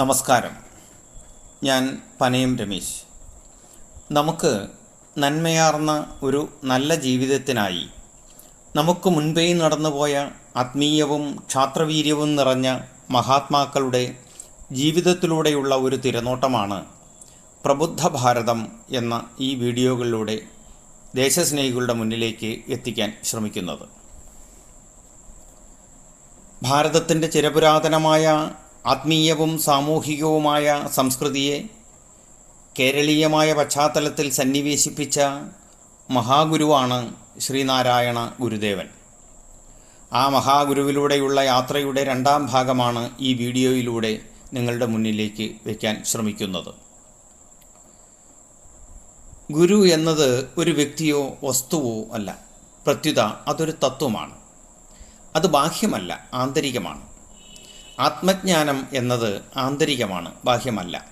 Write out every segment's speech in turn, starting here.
നമസ്കാരം. ഞാൻ പനയം രമേശ്. നമുക്ക് നന്മയാർന്ന ഒരു നല്ല ജീവിതത്തിനായി നമുക്ക് മുൻപേ നടന്നുപോയ ആത്മീയവും ക്ഷാത്രവീര്യവും നിറഞ്ഞ മഹാത്മാക്കളുടെ ജീവിതത്തിലൂടെയുള്ള ഒരു തിരനോട്ടമാണ് പ്രബുദ്ധ ഭാരതം എന്ന ഈ വീഡിയോകളിലൂടെ ദേശസ്നേഹികളുടെ മുന്നിലേക്ക് എത്തിക്കാൻ ശ്രമിക്കുന്നത്. ഭാരതത്തിന്റെ ചിരപുരാതനമായ ആത്മീയവും സാമൂഹികവുമായ സംസ്കൃതിയെ കേരളീയമായ പശ്ചാത്തലത്തിൽ സന്നിവേശിപ്പിച്ച മഹാഗുരുവാണ് ശ്രീനാരായണ ഗുരുദേവൻ. ആ മഹാഗുരുവിലൂടെയുള്ള യാത്രയുടെ രണ്ടാം ഭാഗമാണ് ഈ വീഡിയോയിലൂടെ നിങ്ങളുടെ മുന്നിലേക്ക് വയ്ക്കാൻ ശ്രമിക്കുന്നത്. ഗുരു എന്നത് ഒരു വ്യക്തിയോ വസ്തുവോ അല്ല. പ്രത്യുത അതൊരു തത്വമാണ്. അത് ബാഹ്യമല്ല ആന്തരികമാണ്. ആത്മജ്ഞാനം എന്നത് ആന്തരികമാണ് ബാഹ്യമല്ല.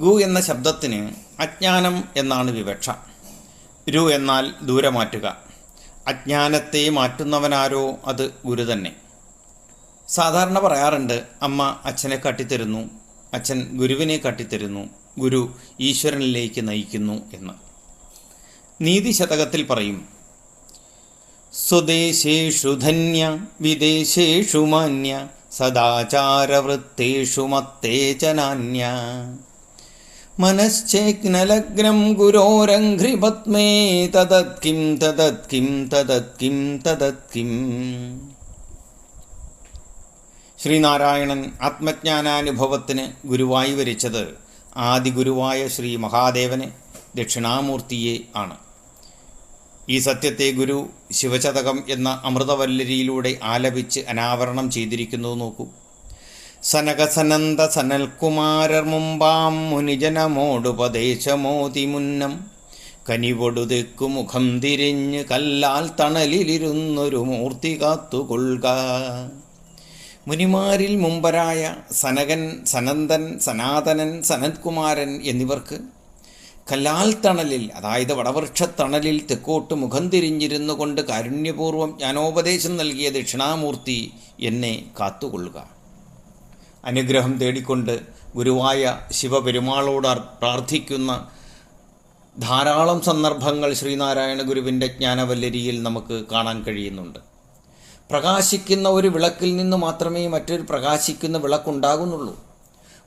ഗു എന്ന ശബ്ദത്തിന് അജ്ഞാനം എന്നാണ് വിവക്ഷ. രു എന്നാൽ ദൂരെ മാറ്റുക അജ്ഞാനത്തെ മാറ്റുന്നവനാരോ അത് ഗുരു തന്നെ. സാധാരണ പറയാറുണ്ട് അമ്മ അച്ഛനെ കാട്ടിത്തരുന്നു അച്ഛൻ ഗുരുവിനെ കാട്ടിത്തരുന്നു ഗുരു ഈശ്വരനിലേക്ക് നയിക്കുന്നു എന്ന്. നീതിശതകത്തിൽ പറയും സ്വദേശേഷു ധന്യ വിദേശേഷു മാന്യ സദാചാരവൃത്തേഷു നാന്യ മനശ്ചേഗ്നലഗ്നം ഗുരോരഘ്രിപത്മേ തദത്കിം തദത്കിം തദത്കിം തദത്കിം. ശ്രീനാരായണൻ ആത്മജ്ഞാനാനുഭവത്തിന് ഗുരുവായി വരിച്ചത് ആദിഗുരുവായ ശ്രീ മഹാദേവനെ ദക്ഷിണാമൂർത്തിയെ ആണ്. ഈ സത്യത്തെ ഗുരു ശിവചതകം എന്ന അമൃതവല്ലരിയിലൂടെ ആലപിച്ച് അനാവരണം ചെയ്തിരിക്കുന്നു നോക്കൂ. സനകസനന്ദ സനൽകുമാരർ മുമ്പാം മുനിജനമോടുപദേശമോതി മുന്നം കനിവൊടു മുഖം തിരിഞ്ഞ് കല്ലാൽ തണലിലിരുന്നൊരു മൂർത്തി കാത്തുകൊള്ളുക. മുനിമാരിൽ മുമ്പരായ സനകൻ സനന്ദൻ സനാതനൻ സനത്കുമാരൻ എന്നിവർക്ക് കല്ലാൽ തണലിൽ അതായത് വടവൃക്ഷത്തണലിൽ തെക്കോട്ട് മുഖം തിരിഞ്ഞിരുന്നു കൊണ്ട് കാരുണ്യപൂർവം ജ്ഞാനോപദേശം നൽകിയ ദക്ഷിണാമൂർത്തി എന്നെ കാത്തുകൊള്ളുക. അനുഗ്രഹം തേടിക്കൊണ്ട് ഗുരുവായ ശിവപെരുമാളോട് പ്രാർത്ഥിക്കുന്ന ധാരാളം സന്ദർഭങ്ങൾ ശ്രീനാരായണ ഗുരുവിന്റെ ജ്ഞാനവല്ലരിയിൽ നമുക്ക് കാണാൻ കഴിയുന്നുണ്ട്. പ്രകാശിക്കുന്ന ഒരു വിളക്കിൽ നിന്ന് മാത്രമേ മറ്റൊരു പ്രകാശിക്കുന്ന വിളക്കുണ്ടാകുന്നുള്ളൂ.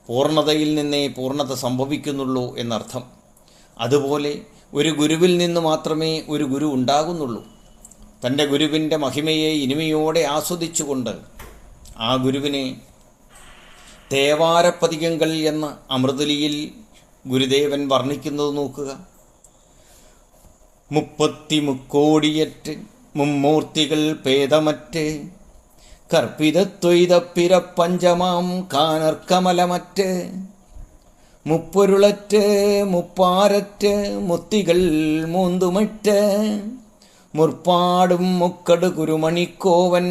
പൂർണതയിൽ നിന്നേ പൂർണത സംഭവിക്കുന്നുള്ളൂ എന്നർത്ഥം. അതുപോലെ ഒരു ഗുരുവിൽ നിന്ന് മാത്രമേ ഒരു ഗുരു ഉണ്ടാകുന്നുള്ളൂ. തന്റെ ഗുരുവിന്റെ മഹിമയെ ഇനിമയോടെ ആസ്വദിച്ചുകൊണ്ട് ആ ഗുരുവിനെ തേവാരപ്പതികങ്ങൾ എന്ന അമൃതലിയിൽ ഗുരുദേവൻ വർണിക്കുന്നത് നോക്കുക. മുപ്പത്തി മുക്കോടിയറ്റ് മുമ്മൂർത്തികൾ ഭേദമറ്റ് കർപ്പിതത്വൈതപ്പിര പഞ്ചമാം കാനർക്കമലമറ്റ് മുപ്പൊരുളറ്റ് മുപ്പാരറ്റ് മുത്തികൾ മൂന്തുമറ്റ് മുർപ്പാടും മുക്കട് കുരുമണിക്കോവൻ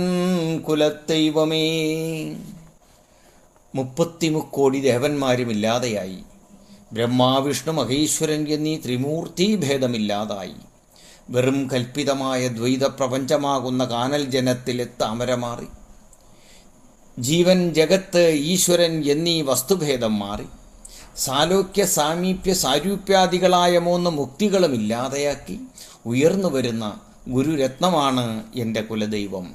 കുലദൈവമേ. മുപ്പത്തിമുക്കോടി ദേവന്മാരുമില്ലാതെയായി. ബ്രഹ്മാവിഷ്ണു മഹേശ്വരൻ എന്നീ ത്രിമൂർത്തി ഭേദമില്ലാതായി. വെറും കൽപ്പിതമായ ദ്വൈത പ്രപഞ്ചമാകുന്ന കാനൽ ജനത്തിലെ താമര മാറി. ജീവൻ ജഗത്ത് ഈശ്വരൻ എന്നീ വസ്തുഭേദം മാറി. സാലോക്യ സാമീപ്യ സാരൂപ്യാദികളായ മൂന്ന് മുക്തികളും ഇല്ലാതെയാക്കി ഉയർന്നു വരുന്ന ഗുരുരത്നമാണ് എന്റെ കുലദൈവം.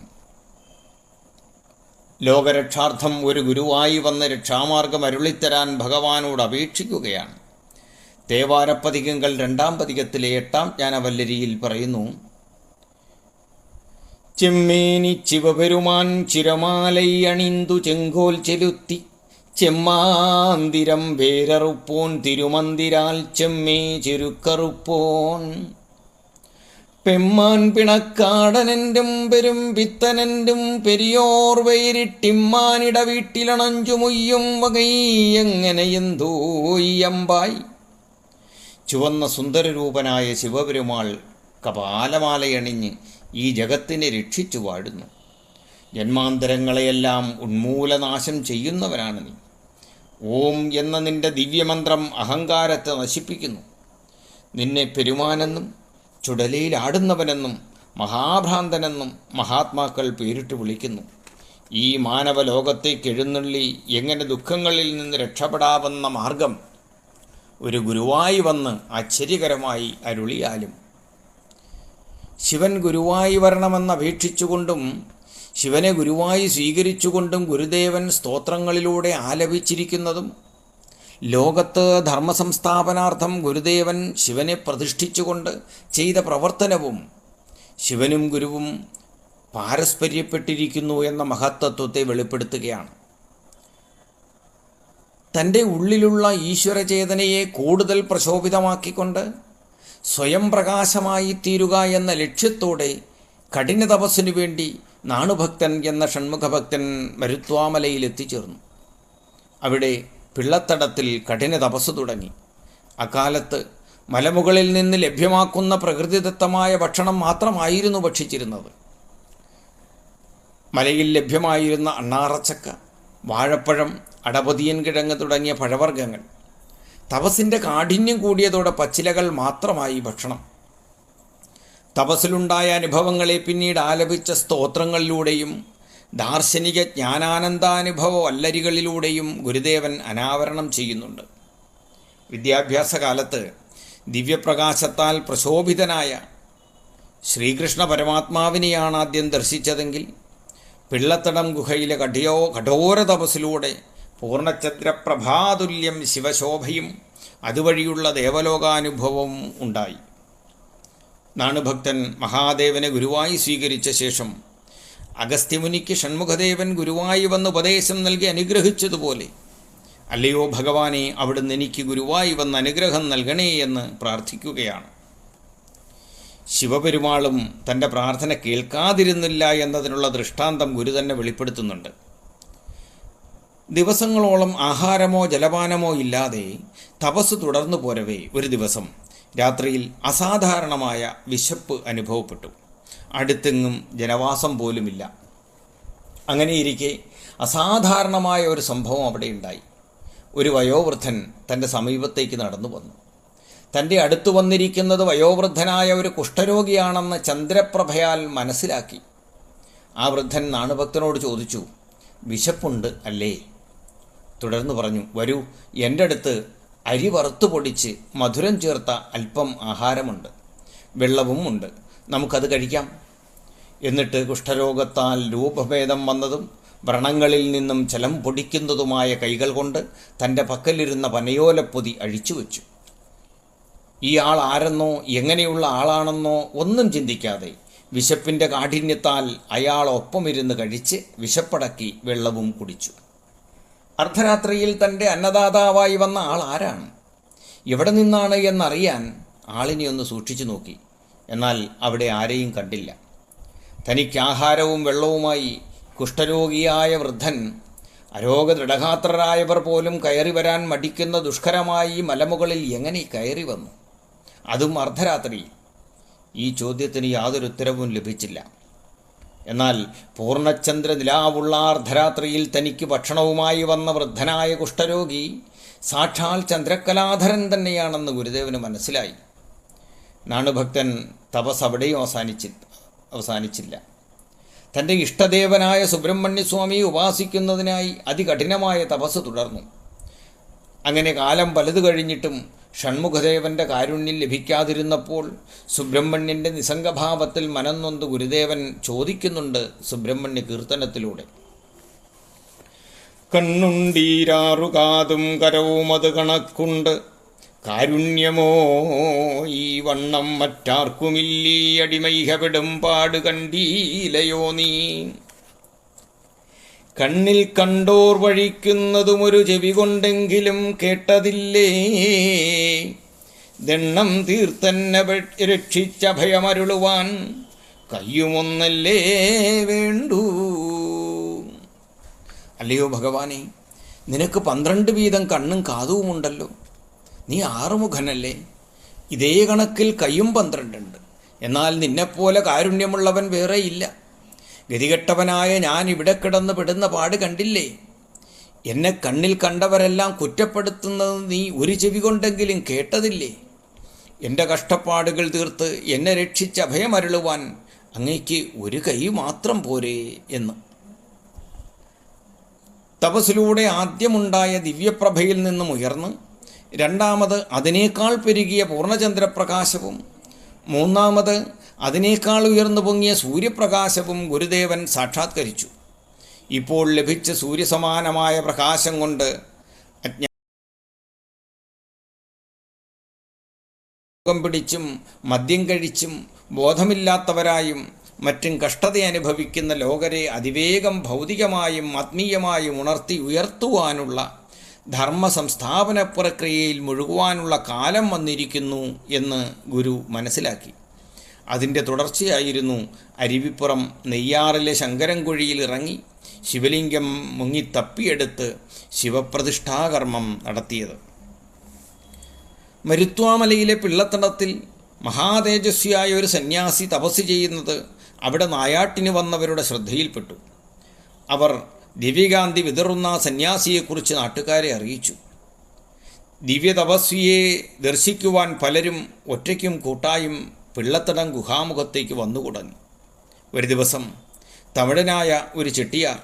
ലോകരക്ഷാർത്ഥം ഒരു ഗുരുവായി വന്ന് രക്ഷാമാർഗം അരുളിത്തരാൻ ഭഗവാനോട് അപേക്ഷിക്കുകയാണ്. തേവാരപ്പതികങ്ങൾ രണ്ടാം പതികത്തിലെ എട്ടാം ജ്ഞാനവല്ലരിയിൽ പറയുന്നു ചെമ്മേനി ശിവപെരുമാൻ ചിരമാലൈ അണിന്തു ചെങ്കോൽ ചെലുത്തി ചെമ്മാന്തിരം വേരറുപ്പോൻ തിരുമന്തിരാൽ ചെമ്മേ ചെരുക്കറുപ്പോൻ. പെമ്മാൻ പിണക്കാടനെന്റും പെരും പിത്തനെന്റും പെരിയോർ വൈരിട്ടിമ്മാനിട വീട്ടിലണഞ്ചുമുയ്യും വകൈ എങ്ങനെ എന്തോയ്യമ്പായി ചുവന്ന സുന്ദരരൂപനായ ശിവപെരുമാൾ കപാലമാലയണിഞ്ഞ് ഈ ജഗത്തിനെ രക്ഷിച്ചു വാഴുന്നു ജന്മാന്തരങ്ങളെയെല്ലാം ഉന്മൂലനാശം ചെയ്യുന്നവനാണ് നീ. ഓം എന്ന നിന്റെ ദിവ്യമന്ത്രം അഹങ്കാരത്തെ നശിപ്പിക്കുന്നു. നിന്നെ പെരുമാനെന്നും ചുടലയിലാടുന്നവനെന്നും മഹാഭ്രാന്തനെന്നും മഹാത്മാക്കൾ പേരിട്ട് വിളിക്കുന്നു. ഈ മാനവ ലോകത്തേക്ക് എഴുന്നള്ളി എങ്ങനെ ദുഃഖങ്ങളിൽ നിന്ന് രക്ഷപ്പെടാവുന്ന മാർഗം ഒരു ഗുരുവായി വന്ന് ആശ്ചര്യകരമായി അരുളിയാലും. ശിവൻ ഗുരുവായി വരണമെന്ന് അപേക്ഷിച്ചുകൊണ്ടും ശിവനെ ഗുരുവായി സ്വീകരിച്ചുകൊണ്ടും ഗുരുദേവൻ സ്തോത്രങ്ങളിലൂടെ ആലപിച്ചിരിക്കുന്നതും ലോകത്ത് ധർമ്മസംസ്ഥാപനാർത്ഥം ഗുരുദേവൻ ശിവനെ പ്രതിഷ്ഠിച്ചുകൊണ്ട് ചെയ്ത പ്രവർത്തനവും ശിവനും ഗുരുവും പാരസ്പര്യപ്പെട്ടിരിക്കുന്നു എന്ന മഹത്തത്വത്തെ വെളിപ്പെടുത്തുകയാണ്. തന്റെ ഉള്ളിലുള്ള ഈശ്വരചേതനയെ കൂടുതൽ പ്രശോഭിതമാക്കിക്കൊണ്ട് സ്വയം പ്രകാശമായി തീരുക എന്ന ലക്ഷ്യത്തോടെ കഠിന തപസ്സിനു വേണ്ടി നാണുഭക്തൻ എന്ന ഷൺമുഖഭക്തൻ മരുത്വാമലയിൽ എത്തിച്ചേർന്നു. അവിടെ പിള്ളത്തടത്തിൽ കഠിന തപസ് തുടങ്ങി. അക്കാലത്ത് മലമുകളിൽ നിന്ന് ലഭ്യമാക്കുന്ന പ്രകൃതിദത്തമായ ഭക്ഷണം മാത്രമായിരുന്നു ഭക്ഷിച്ചിരുന്നത്. മലയിൽ ലഭ്യമായിരുന്ന അണ്ണാറച്ചക്ക വാഴപ്പഴം അടപതിയൻ കിഴങ്ങ് തുടങ്ങിയ പഴവർഗങ്ങൾ തപസിന്റെ കാഠിന്യം കൂടിയതോടെ പച്ചിലകൾ മാത്രമായി ഭക്ഷണം തപസ്സിലുണ്ടായ അനുഭവങ്ങളെ പിന്നീട് ആലപിച്ച സ്തോത്രങ്ങളിലൂടെയും ദാർശനിക ജ്ഞാനാനന്ദാനുഭവ വല്ലരികളിലൂടെയും ഗുരുദേവൻ അനാവരണം ചെയ്യുന്നുണ്ട്. വിദ്യാഭ്യാസ കാലത്ത് ദിവ്യപ്രകാശത്താൽ പ്രശോഭിതനായ ശ്രീകൃഷ്ണ പരമാത്മാവിനെയാണ് ആദ്യം ദർശിച്ചതെങ്കിൽ പിള്ളത്തടം ഗുഹയിലെ കഠിയോ കഠോര തപസ്സിലൂടെ പൂർണചന്ദ്രപ്രഭാതുല്യം ശിവശോഭയും അതുവഴിയുള്ള ദേവലോകാനുഭവവും ഉണ്ടായി. നാണുഭക്തൻ മഹാദേവനെ ഗുരുവായി സ്വീകരിച്ച ശേഷം അഗസ്ത്യമുനിക്ക് ഷൺമുഖദേവൻ ഗുരുവായി വന്ന് ഉപദേശം നൽകി അനുഗ്രഹിച്ചതുപോലെ അല്ലയോ ഭഗവാനെ അവിടുന്ന് എനിക്ക് ഗുരുവായി വന്ന് അനുഗ്രഹം നൽകണേ എന്ന് പ്രാർത്ഥിക്കുകയാണ്. ശിവപെരുമാളും തന്റെ പ്രാർത്ഥന കേൾക്കാതിരുന്നില്ല എന്നതിനുള്ള ദൃഷ്ടാന്തം ഗുരു തന്നെ വെളിപ്പെടുത്തുന്നുണ്ട്. ദിവസങ്ങളോളം ആഹാരമോ ജലപാനമോ ഇല്ലാതെ തപസ് തുടർന്നു പോരവേ ഒരു ദിവസം. രാത്രിയിൽ അസാധാരണമായ വിശപ്പ് അനുഭവപ്പെട്ടു. അടുത്തെങ്ങും ജനവാസം പോലുമില്ല. അങ്ങനെയിരിക്കെ അസാധാരണമായ ഒരു സംഭവം അവിടെ ഉണ്ടായി. ഒരു വയോവൃദ്ധൻ തന്റെ സമീപത്തേക്ക് നടന്നു വന്നു. തന്റെ അടുത്തു വന്നിരിക്കുന്നത് വയോവൃദ്ധനായ ഒരു കുഷ്ഠരോഗിയാണെന്ന് ചന്ദ്രപ്രഭയാൽ മനസ്സിലാക്കി. ആ വൃദ്ധൻ നാണുഭക്തനോട് ചോദിച്ചു വിശപ്പുണ്ട് അല്ലേ? തുടർന്ന് പറഞ്ഞു വരൂ എന്റെ അടുത്ത് അരി വറുത്തു പൊടിച്ച് മധുരം ചേർത്ത അല്പം ആഹാരമുണ്ട്. വെള്ളവും ഉണ്ട്. നമുക്കത് കഴിക്കാം. എന്നിട്ട് കുഷ്ഠരോഗത്താൽ രൂപഭേദം വന്നതും വ്രണങ്ങളിൽ നിന്നും ചലം പൊടിക്കുന്നതുമായ കൈകൾ കൊണ്ട് തന്റെ പക്കലിരുന്ന പനയോലപ്പൊതി അഴിച്ചു വച്ചു. ഈ ആൾ ആരെന്നോ എങ്ങനെയുള്ള ആളാണെന്നോ ഒന്നും ചിന്തിക്കാതെ വിശപ്പിന്റെ കാഠിന്യത്താൽ അയാൾ ഒപ്പമിരുന്ന് കഴിച്ച് വിശപ്പടക്കി വെള്ളവും കുടിച്ചു. അർദ്ധരാത്രിയിൽ തന്റെ അന്നദാതാവായി വന്ന ആൾ ആരാണ്? എവിടെ നിന്നാണ് എന്നറിയാൻ ആളിനെ ഒന്ന് സൂക്ഷിച്ചു നോക്കി. എന്നാൽ അവിടെ ആരെയും കണ്ടില്ല. തനിക്ക് ആഹാരവും വെള്ളവുമായി കുഷ്ഠരോഗിയായ വൃദ്ധൻ അരോഗദൃഢഗാത്രരായവർ പോലും കയറി വരാൻ മടിക്കുന്ന ദുഷ്കരമായി മലമുകളിൽ എങ്ങനെ കയറി വന്നു? അതും അർദ്ധരാത്രി ഈ ചോദ്യത്തിന് യാതൊരു ഉത്തരവും ലഭിച്ചില്ല. എന്നാൽ പൂർണചന്ദ്ര നിലാവുള്ള അർദ്ധരാത്രിയിൽ തനിക്ക് ഭക്ഷണവുമായി വന്ന വൃദ്ധനായ കുഷ്ഠരോഗി സാക്ഷാൽ ചന്ദ്രകലാധരൻ തന്നെയാണെന്ന് ഗുരുദേവന് മനസ്സിലായി. നാണുഭക്തൻ തപസ് അവിടെയും അവസാനിച്ചി അവസാനിച്ചില്ല. തന്റെ ഇഷ്ടദേവനായ സുബ്രഹ്മണ്യസ്വാമി ഉപാസിക്കുന്നതിനായി അതികഠിനമായ തപസ് തുടർന്നു. അങ്ങനെ കാലം പലത് കഴിഞ്ഞിട്ടും ഷൺമുഖദേവന്റെ കാരുണ്യം ലഭിക്കാതിരുന്നപ്പോൾ സുബ്രഹ്മണ്യന്റെ നിസംഗഭാവത്തിൽ മനംനൊന്ത് ഗുരുദേവൻ ചോദിക്കുന്നുണ്ട് സുബ്രഹ്മണ്യ കീർത്തനത്തിലൂടെ. കണ്ണുണ്ടീരാറുകാതും കരവും അത് കണക്കുണ്ട്. കാരുണ്യമോ ഈ വണ്ണം മറ്റാർക്കുമില്ലീ അടിമൈഹവിടും പാട് കണ്ടീലയോ നീ? കണ്ണിൽ കണ്ടോർ വഴിക്കുന്നതും ഒരു ചെവി കൊണ്ടെങ്കിലും കേട്ടതില്ലേ? ദണ്ണം തീർത്തന്നെ രക്ഷിച്ച ഭയമരുളുവാൻ കയ്യുമൊന്നല്ലേ വേണ്ടൂ? അല്ലയോ ഭഗവാനെ നിനക്ക് പന്ത്രണ്ട് വീതം കണ്ണും കാതുവുമുണ്ടല്ലോ നീ ആറുമുഖനല്ലേ? ഇതേ കണക്കിൽ കയ്യും പന്ത്രണ്ടുണ്ട്. എന്നാൽ നിന്നെപ്പോലെ കാരുണ്യമുള്ളവൻ വേറെയില്ല. ഗതികെട്ടവനായ ഞാൻ ഇവിടെ കിടന്ന് പെടുന്ന പാട് കണ്ടില്ലേ? എന്നെ കണ്ണിൽ കണ്ടവരെല്ലാം കുറ്റപ്പെടുത്തുന്നത് നീ ഒരു ചെവി കൊണ്ടെങ്കിലും കേട്ടതില്ലേ? എന്റെ കഷ്ടപ്പാടുകൾ തീർത്ത് എന്നെ രക്ഷിച്ച് അഭയമരുളുവാൻ അങ്ങയ്ക്ക് ഒരു കൈ മാത്രം പോരെ എന്ന്. തപസ്സിലൂടെ ആദ്യമുണ്ടായ ദിവ്യപ്രഭയിൽ നിന്നും ഉയർന്ന് രണ്ടാമത് അതിനേക്കാൾ പെരുകിയ പൂർണചന്ദ്രപ്രകാശവും മൂന്നാമത് അതിനേക്കാൾ ഉയർന്നു പൊങ്ങിയ സൂര്യപ്രകാശവും ഗുരുദേവൻ സാക്ഷാത്കരിച്ചു. ഇപ്പോൾ ലഭിച്ച സൂര്യസമാനമായ പ്രകാശം കൊണ്ട് അജ്ഞാനം പിടിച്ചും മദ്യം കഴിച്ചും ബോധമില്ലാത്തവരായും മറ്റും കഷ്ടത അനുഭവിക്കുന്ന ലോകരെ അതിവേഗം ഭൗതികമായും ആത്മീയമായും ഉണർത്തി ഉയർത്തുവാനുള്ള ധർമ്മ സംസ്ഥാപന പ്രക്രിയയിൽ മുഴുകുവാനുള്ള കാലം വന്നിരിക്കുന്നു എന്ന് ഗുരു മനസ്സിലാക്കി. അതിന്റെ തുടർച്ചയായിരുന്നു അരുവിപ്പുറം നെയ്യാറിലെ ശങ്കരൻകുഴിയിൽ ഇറങ്ങി ശിവലിംഗം മുങ്ങിത്തപ്പിയെടുത്ത് ശിവപ്രതിഷ്ഠാകർമ്മം നടത്തിയത്. മരുത്വാമലയിലെ പിള്ളത്തടത്തിൽ മഹാതേജസ്വിയായ ഒരു സന്യാസി തപസ് ചെയ്യുന്നത് അവിടെ നായാട്ടിന് വന്നവരുടെ ശ്രദ്ധയിൽപ്പെട്ടു. അവർ ദിവ്യകാന്തി വിതറുന്ന സന്യാസിയെക്കുറിച്ച് നാട്ടുകാരെ അറിയിച്ചു. ദിവ്യ തപസ്വിയെ ദർശിക്കുവാൻ പലരും ഒറ്റയ്ക്കും കൂട്ടായും പിള്ളത്തടം ഗുഹാമുഖത്തേക്ക് വന്നു തുടങ്ങി ഒരു ദിവസം തമിഴനായ ഒരു ചെട്ടിയാർ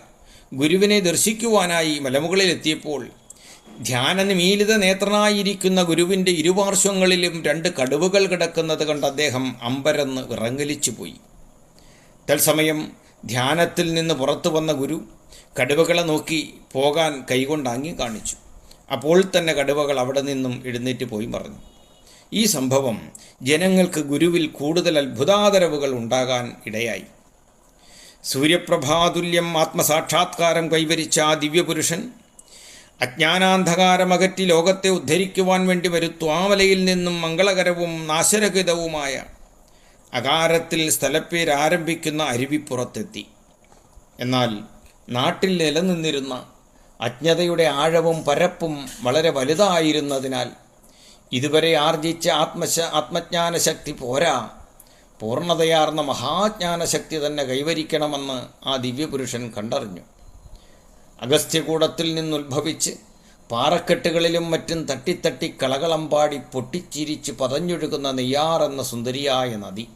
ഗുരുവിനെ ദർശിക്കുവാനായി മലമുകളിലെത്തിയപ്പോൾ ധ്യാനനിമീലിത നേത്രനായിരിക്കുന്ന ഗുരുവിന്റെ ഇരുപാർശ്വങ്ങളിലും രണ്ട് കടുവകൾ കിടക്കുന്നത് കണ്ട് അദ്ദേഹം അമ്പരന്ന് വിറങ്ങലിച്ചു പോയി തത്സമയം ധ്യാനത്തിൽ നിന്ന് പുറത്തു വന്ന ഗുരു കടുവകളെ നോക്കി പോകാൻ കൈകൊണ്ടാങ്ങി കാണിച്ചു. അപ്പോൾ തന്നെ കടുവകൾ അവിടെ നിന്നും എഴുന്നേറ്റ് പോയി മറഞ്ഞു. ഈ സംഭവം ജനങ്ങൾക്ക് ഗുരുവിൽ കൂടുതൽ അത്ഭുതാദരവുകൾ ഉണ്ടാകാൻ ഇടയായി. സൂര്യപ്രഭാതുല്യം ആത്മസാക്ഷാത്കാരം കൈവരിച്ച ആ ദിവ്യപുരുഷൻ അജ്ഞാനാന്ധകാരമകറ്റി ലോകത്തെ ഉദ്ധരിക്കുവാൻ വേണ്ടി വരുത്വാമലയിൽ നിന്നും മംഗളകരവും നാശരഹിതവുമായ അകാരത്തിൽ സ്ഥലപ്പേരാരംഭിക്കുന്ന അരുവിപ്പുറത്തെത്തി എന്നാൽ നാട്ടിൽ നിലനിന്നിരുന്ന അജ്ഞതയുടെ ആഴവും പരപ്പും വളരെ വലുതായിരുന്നതിനാൽ ഇതുവരെ ആർജിച്ച ആത്മശ ആത്മജ്ഞാനശക്തി പോരാ. പൂർണതയാർന്ന മഹാജ്ഞാനശക്തി തന്നെ കൈവരിക്കണമെന്ന് ആ ദിവ്യപുരുഷൻ കണ്ടറിഞ്ഞു. അഗസ്ത്യകൂടത്തിൽ നിന്നുത്ഭവിച്ച് പാറക്കെട്ടുകളിലും മറ്റും തട്ടിത്തട്ടി കളകളം പാടി പൊട്ടിച്ചിരിച്ച് പതഞ്ഞൊഴുകുന്ന നെയ്യാർ എന്ന സുന്ദരിയായ നദി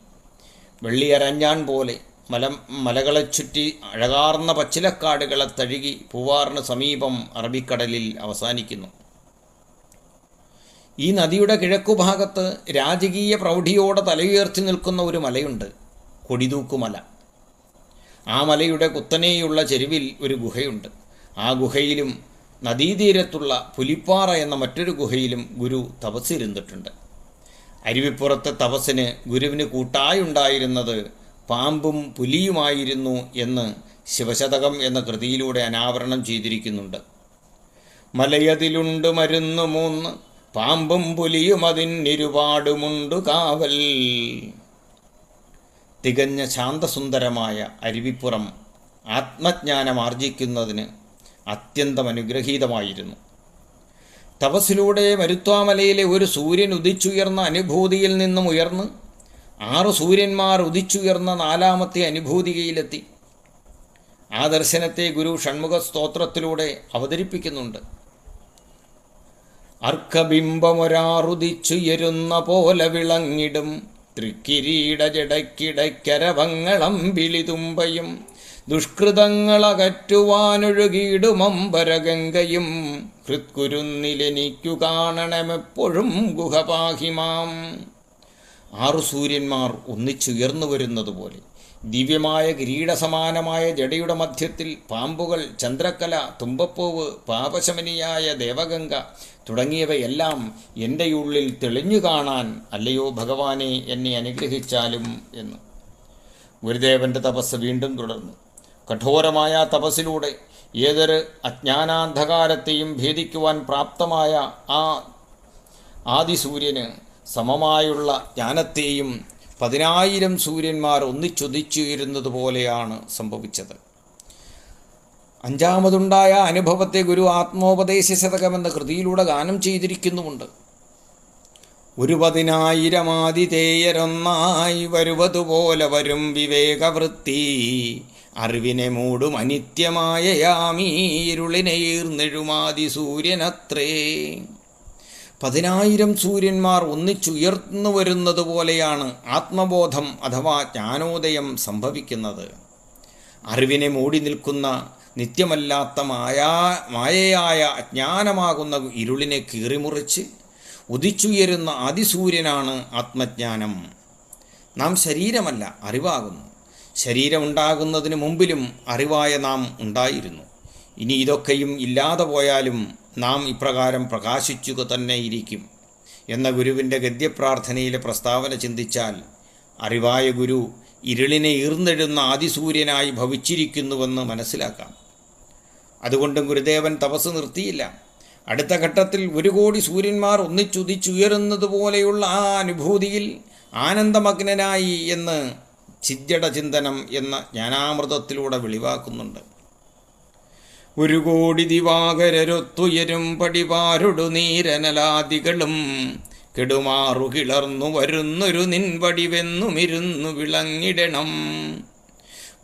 വെള്ളിയരഞ്ഞാൻ പോലെ മല മലകളെ ചുറ്റി അഴകാർന്ന പച്ചിലക്കാടുകളെ തഴുകി പൂവാറിന് സമീപം അറബിക്കടലിൽ അവസാനിക്കുന്നു. ഈ നദിയുടെ കിഴക്കുഭാഗത്ത് രാജകീയ പ്രൗഢിയോടെ തലയുയർത്തി നിൽക്കുന്ന ഒരു മലയുണ്ട്. കൊടിതൂക്കുമല ആ മലയുടെ കുത്തനെയുള്ള ചെരുവിൽ ഒരു ഗുഹയുണ്ട്. ആ ഗുഹയിലും നദീതീരത്തുള്ള പുലിപ്പാറ എന്ന മറ്റൊരു ഗുഹയിലും ഗുരു തപസ്സിരുന്നിട്ടുണ്ട്. അരുവിപ്പുറത്തെ തപസ്സിന് ഗുരുവിന് കൂട്ടായുണ്ടായിരുന്നത് പാമ്പും പുലിയുമായിരുന്നു എന്ന് ശിവശതകം എന്ന കൃതിയിലൂടെ അനാവരണം ചെയ്തിരിക്കുന്നുണ്ട്. മലയതിലുണ്ട് മരുന്ന് മൂന്ന് പാമ്പും പുലിയും അതിനിരുപാടുമുണ്ടു കാവൽ. തികഞ്ഞ ശാന്തസുന്ദരമായ അരുവിപ്പുറം ആത്മജ്ഞാനം ആർജിക്കുന്നതിന് അത്യന്തം അനുഗ്രഹീതമായിരുന്നു. തപസ്സിലൂടെ മരുത്വാമലയിലെ ഒരു സൂര്യൻ ഉദിച്ചുയർന്ന അനുഭൂതിയിൽ നിന്നും ഉയർന്ന് ആറ് സൂര്യന്മാർ ഉദിച്ചുയർന്ന നാലാമത്തെ അനുഭൂതികയിലെത്തി. ആ ദർശനത്തെ ഗുരു ഷൺമുഖ സ്തോത്രത്തിലൂടെ അവതരിപ്പിക്കുന്നുണ്ട്. അർക്കബിംബമൊരാറുദിച്ചുയരുന്ന പോലെ വിളങ്ങിടും. തൃക്കിരീട ജടക്കിടക്കരവങ്ങളം വിളിതുമ്പയും ദുഷ്കൃതങ്ങളകറ്റുവാനൊഴുകിയിടുമമ്പരഗംഗയും ഹൃത്കുരുന്നിലെനിക്കു കാണണമെപ്പോഴും ഗുഹപാഹിമാം. ആറു സൂര്യന്മാർ ഒന്നിച്ചുയർന്നു വരുന്നത് പോലെ ദിവ്യമായ കിരീടസമാനമായ ജടയുടെ മധ്യത്തിൽ പാമ്പുകൾ ചന്ദ്രക്കല തുമ്പപ്പൂവ് പാപശമനിയായ ദേവഗംഗ തുടങ്ങിയവയെല്ലാം എന്റെ ഉള്ളിൽ തെളിഞ്ഞു കാണാൻ അല്ലയോ ഭഗവാനെ എന്നെ അനുഗ്രഹിച്ചാലും എന്ന്. ഗുരുദേവന്റെ തപസ് വീണ്ടും തുടർന്നു. കഠോരമായ തപസ്സിലൂടെ ഏതൊരു അജ്ഞാനാന്ധകാരത്തെയും ഭേദിക്കുവാൻ പ്രാപ്തമായ ആ ആദിസൂര്യന് സമമായുള്ള ജ്ഞാനത്തെയും പതിനായിരം സൂര്യന്മാർ ഒന്നിച്ചൊതിച്ചുയരുന്നത് പോലെയാണ് സംഭവിച്ചത്. അഞ്ചാമതുണ്ടായ അനുഭവത്തെ ഗുരു ആത്മോപദേശ ശതകമെന്ന കൃതിയിലൂടെ ഗാനം ചെയ്തിരിക്കുന്നുമുണ്ട്. ഒരു പതിനായിരമാതിഥേയരൊന്നായി വരുവതുപോലെ വരും വിവേകവൃത്തി. അറിവിനെ മൂടും അനിത്യമായ യാമീരുളിനെ സൂര്യനത്രേ. പതിനായിരം സൂര്യന്മാർ ഒന്നിച്ചുയർന്നു വരുന്നത് പോലെയാണ് ആത്മബോധം അഥവാ ജ്ഞാനോദയം സംഭവിക്കുന്നത്. അറിവിനെ മൂടി നിൽക്കുന്ന നിത്യമല്ലാത്ത മായാ മായയായ അജ്ഞാനമാകുന്ന ഇരുളിനെ കീറിമുറിച്ച് ഉദിച്ചുയരുന്ന അതിസൂര്യനാണ് ആത്മജ്ഞാനം. നാം ശരീരമല്ല അറിവാകുന്നു. ശരീരമുണ്ടാകുന്നതിന് മുമ്പിലും അറിവായ നാം ഉണ്ടായിരുന്നു. ഇനി ഇതൊക്കെയും ഇല്ലാതെ പോയാലും നാം ഇപ്രകാരം പ്രകാശിച്ചുക തന്നെ ഇരിക്കും എന്ന ഗുരുവിന്റെ ഗദ്യപ്രാർത്ഥനയിലെ പ്രസ്താവന ചിന്തിച്ചാൽ അറിവായ ഗുരു ഇരുളിനെ ഈർന്നെഴുന്ന ആദിസൂര്യനായി ഭവിച്ചിരിക്കുന്നുവെന്ന് മനസ്സിലാക്കാം. അതുകൊണ്ടും ഗുരുദേവൻ തപസ് നിർത്തിയില്ല. അടുത്ത ഘട്ടത്തിൽ ഒരു കോടി സൂര്യന്മാർ ഒന്നിച്ചുദിച്ചുയരുന്നത് പോലെയുള്ള ആ അനുഭൂതിയിൽ ആനന്ദമഗ്നനായി എന്ന് ചിജ്ജട ചിന്തനം എന്ന ജ്ഞാനാമൃതത്തിലൂടെ വെളിവാക്കുന്നുണ്ട്. ഒരു കോടി ദിവാകരരൊത്തുയരും പടിപാരുടു നീരനലാദികളും. കെടുമാറു കിളർന്നു വരുന്നൊരു നിൻവടിവെന്നുമിരുന്നു വിളങ്ങിടണം.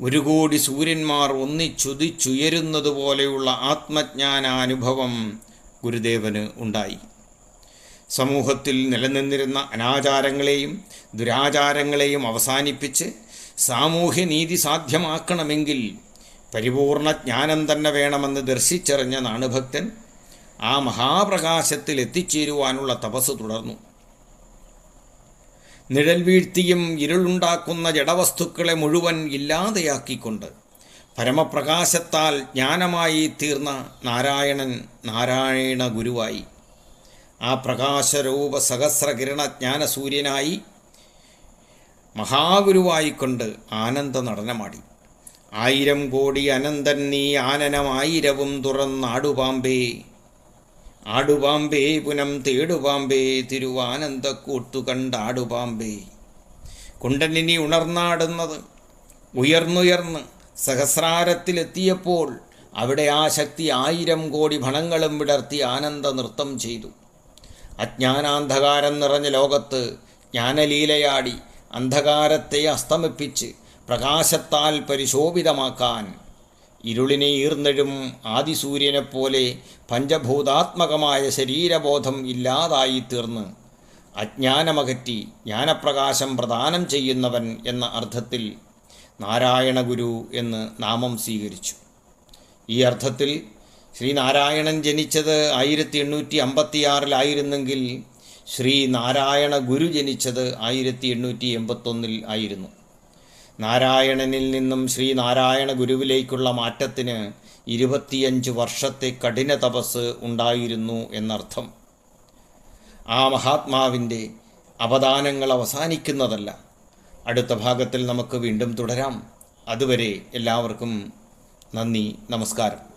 ഒരു കോടി സൂര്യന്മാർ ഒന്നിച്ചുതിച്ചുയരുന്നത് പോലെയുള്ള ആത്മജ്ഞാനാനുഭവം ഗുരുദേവന് ഉണ്ടായി. സമൂഹത്തിൽ നിലനിന്നിരുന്ന അനാചാരങ്ങളെയും ദുരാചാരങ്ങളെയും അവസാനിപ്പിച്ച് സാമൂഹ്യനീതി സാധ്യമാക്കണമെങ്കിൽ പരിപൂർണ ജ്ഞാനം തന്നെ വേണമെന്ന് ദർശിച്ചറിഞ്ഞ നാണുഭക്തൻ ആ മഹാപ്രകാശത്തിൽ എത്തിച്ചേരുവാനുള്ള തപസ് തുടർന്നു. നിഴൽ വീഴ്ത്തിയും ഇരുളുണ്ടാക്കുന്ന ജഡവസ്തുക്കളെ മുഴുവൻ ഇല്ലാതെയാക്കിക്കൊണ്ട് പരമപ്രകാശത്താൽ ജ്ഞാനമായി തീർന്ന നാരായണൻ നാരായണ ഗുരുവായി. ആ പ്രകാശരൂപ സഹസ്രകിരണ ജ്ഞാനസൂര്യനായി മഹാഗുരുവായിക്കൊണ്ട് ആനന്ദ നടനമാടി ആയിരം കോടി അനന്തൻ നീ ആനനമായിരവും തുറന്നാടുപാമ്പേ ആടുപാമ്പേ. പുനം തേടുപാമ്പേ തിരുവാനന്തക്കൂത്തു കണ്ടാടുപാമ്പേ കുണ്ടനിനി ഉണർന്നാടുന്നത് ഉയർന്നുയർന്ന് സഹസ്രാരത്തിലെത്തിയപ്പോൾ അവിടെ ആ ശക്തി ആയിരം കോടി ഭണങ്ങളും വിടർത്തി ആനന്ദ നൃത്തം ചെയ്തു. അജ്ഞാനാന്ധകാരം നിറഞ്ഞ ലോകത്ത് ജ്ഞാനലീലയാടി അന്ധകാരത്തെ അസ്തമിപ്പിച്ച് പ്രകാശത്താൽ പരിശോഭിതമാക്കാൻ ഇരുളിനെ ഈർന്നഴും ആദിസൂര്യനെപ്പോലെ പഞ്ചഭൂതാത്മകമായ ശരീരബോധം ഇല്ലാതായി തീർന്ന് അജ്ഞാനമകറ്റി ജ്ഞാനപ്രകാശം പ്രദാനം ചെയ്യുന്നവൻ എന്ന അർത്ഥത്തിൽ നാരായണ ഗുരു എന്ന് നാമം സ്വീകരിച്ചു. ഈ അർത്ഥത്തിൽ ശ്രീനാരായണൻ ജനിച്ചത് ആയിരത്തി എണ്ണൂറ്റി അമ്പത്തിയാറിലായിരുന്നെങ്കിൽ ശ്രീനാരായണ ഗുരു ജനിച്ചത് ആയിരത്തി എണ്ണൂറ്റി എൺപത്തൊന്നിൽ ആയിരുന്നു. നാരായണനിൽ നിന്നും ശ്രീനാരായണ ഗുരുവിലേക്കുള്ള മാറ്റത്തിന് ഇരുപത്തിയഞ്ച് വർഷത്തെ കഠിന തപസ് ഉണ്ടായിരുന്നു എന്നർത്ഥം. ആ മഹാത്മാവിന്റെ അവദാനങ്ങൾ അവസാനിക്കുന്നതല്ല. അടുത്ത ഭാഗത്തിൽ നമുക്ക് വീണ്ടും തുടരാം. അതുവരെ എല്ലാവർക്കും നന്ദി നമസ്കാരം.